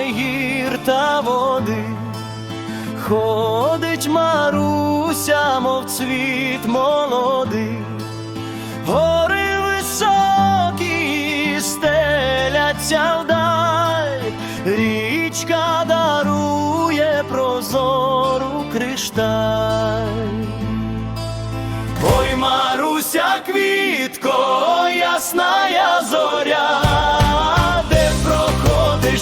гір та води. Ходить Маруся, мов цвіт молодий, гори високі стеляться вдаль, річка дарує прозору кришталь. Ой, Маруся, квітко, ясная зоря, проходиш,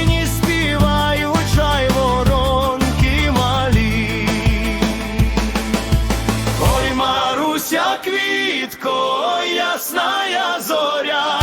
Дівчині співають воронки малі. Ой, Маруся, квітко, ясная зоря,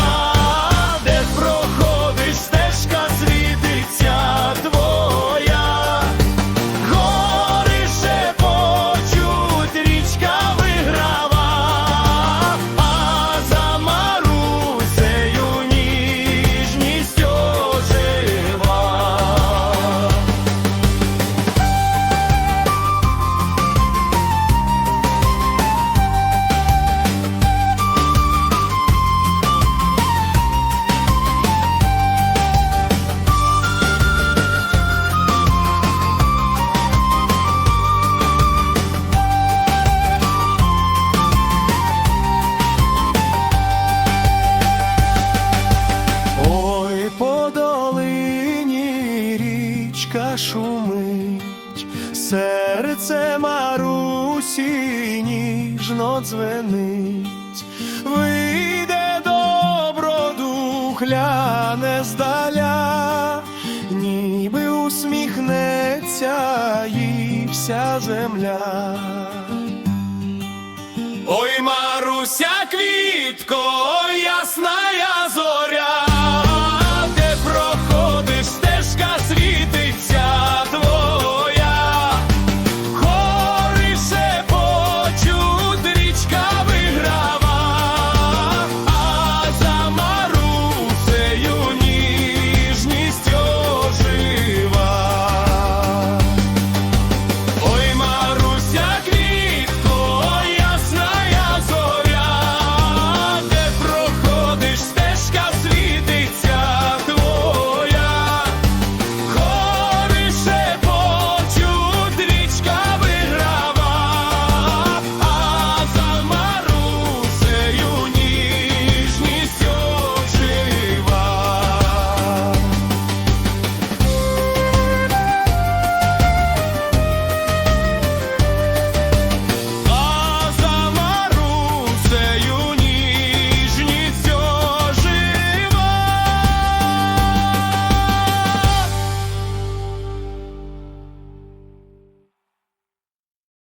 шумить, серце Марусі ніжно дзвенить, вийде добродух, гляне здаля, ніби усміхнеться їй вся земля.